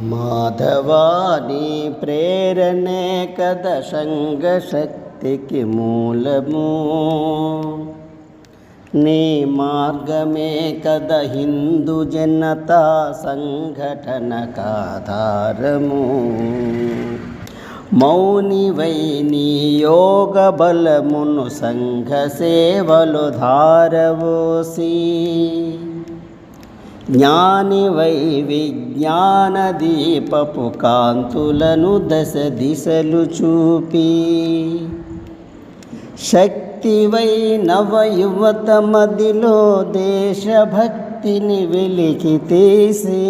మాధవాని ప్రేరణే కద సంగశక్తికి మూలము. నీ మార్గమే కద హిందూ జనతా సంఘటనకాధారము మౌనివై నీ యోగ బలమును సంఘ సేవలు ధారవోసి. జ్ఞానివై విజ్ఞాన దీపపు కాంతులను దశ దిశలు చూపి. శక్తివై నవ యువత మదిలో దేశభక్తిని వెలికి తీసి.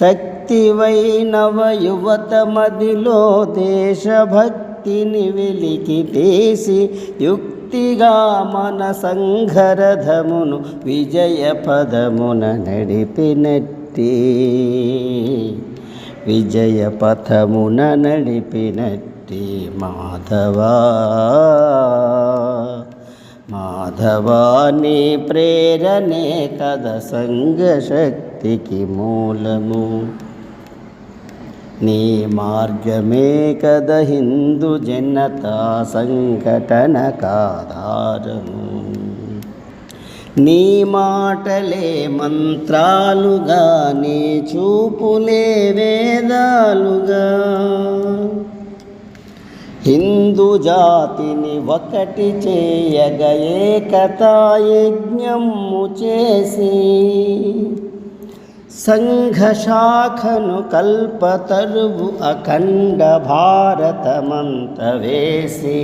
శక్తివై నవయువత మదిలో దేశభక్తిని వెలికి తీసి. యుక్ పూర్తిగా మన సంఘరథమును విజయ పదమున నడిపినట్టి. విజయ పథమున నడిపినట్టి మాధవా. మాధవాని ప్రేరణే కథ సంఘశక్తికి మూలము. నీ మార్గమే కద హిందూ జనతా సంఘటన కాధారము నీ మాటలే మంత్రాలుగా నీ చూపులే వేదాలుగా. హిందూ జాతిని ఒకటి చేయగ ఏకతా యజ్ఞము చేసి సంఘశాఖను కల్పతరువు అఖండ భారతమంత వేసి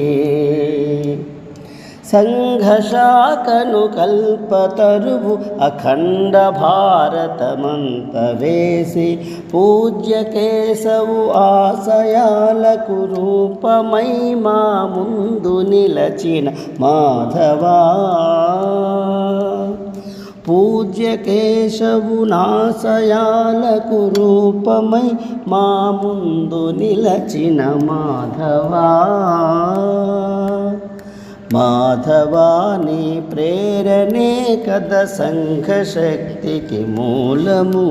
సంఘశాఖను కల్పతరువు అఖండ భారతమంత వేసి పూజ్య కేశవు ఆశయాలకు రూపమై మా ముందు నిలచిన మాధవా. పూజ్య కేశవునాశయాలకు రూపమై మా ముందు నిలచిన మాధవా. మాధవాని ప్రేరణే కథ సంఘశక్తికి మూలము.